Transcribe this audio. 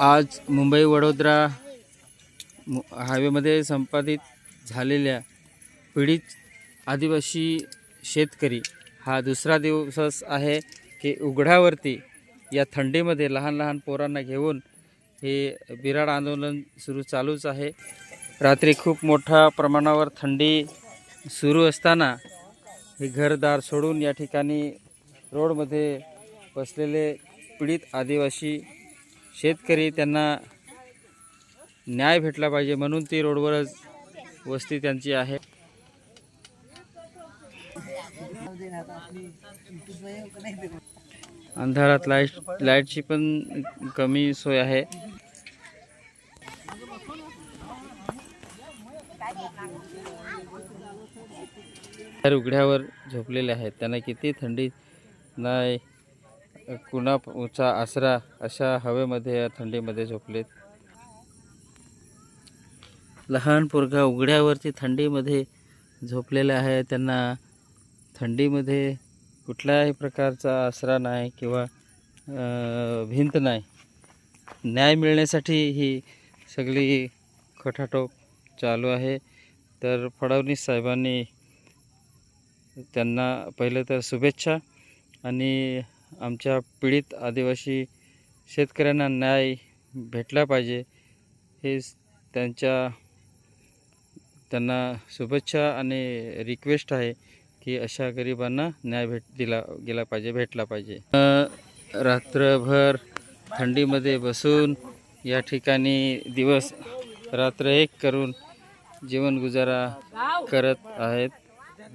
आज मुंबई वडोदरा हायवेमध्ये संपादित झालेल्या पीडित आदिवासी शेतकरी हा दुसरा दिवस आहे की उघड्यावरती या थंडीमध्ये लहान लहान पोरांना घेऊन हे बिराड आंदोलन सुरू चालूच आहे. रात्री खूप मोठ्या प्रमाणावर थंडी सुरू असताना हे घरदार सोडून या ठिकाणी रोडमध्ये बसलेले पीडित आदिवासी शेतकरी त्यांना न्याय भेटला पाहिजे म्हणून ती रोडवरच वस्ती त्यांची आहे. अंधारात लाइट लाईटची पण कमी सोय आहे. उघड्यावर झोपलेले आहेत. त्यांना किती थंडी नाही. कुणाचा आसरा अशा हवेमध्ये या थंडीमध्ये झोपलेत? लहान पोरगा उघड्यावरती थंडीमध्ये झोपलेला आहे. त्यांना थंडीमध्ये कुठल्याही प्रकारचा आसरा नाही किंवा भिंत नाही. न्याय मिळण्यासाठी ही सगळी खटाटोप चालू आहे. तर फडणवीस साहेबांनी त्यांना पहिलं तर शुभेच्छा आणि आमच्या पीडित आदिवासी शेतकऱ्यांना न्याय भेटला पाहिजे. हे त्यांच्या त्यांना शुभेच्छा आणि रिक्वेस्ट आहे की अशा गरिबांना न्याय भेट दिला गेला पाहिजे भेटला पाहिजे. रात्रभर थंडीमध्ये बसून या ठिकाणी दिवस रात्र एक करून जीवन गुजारा करत आहेत.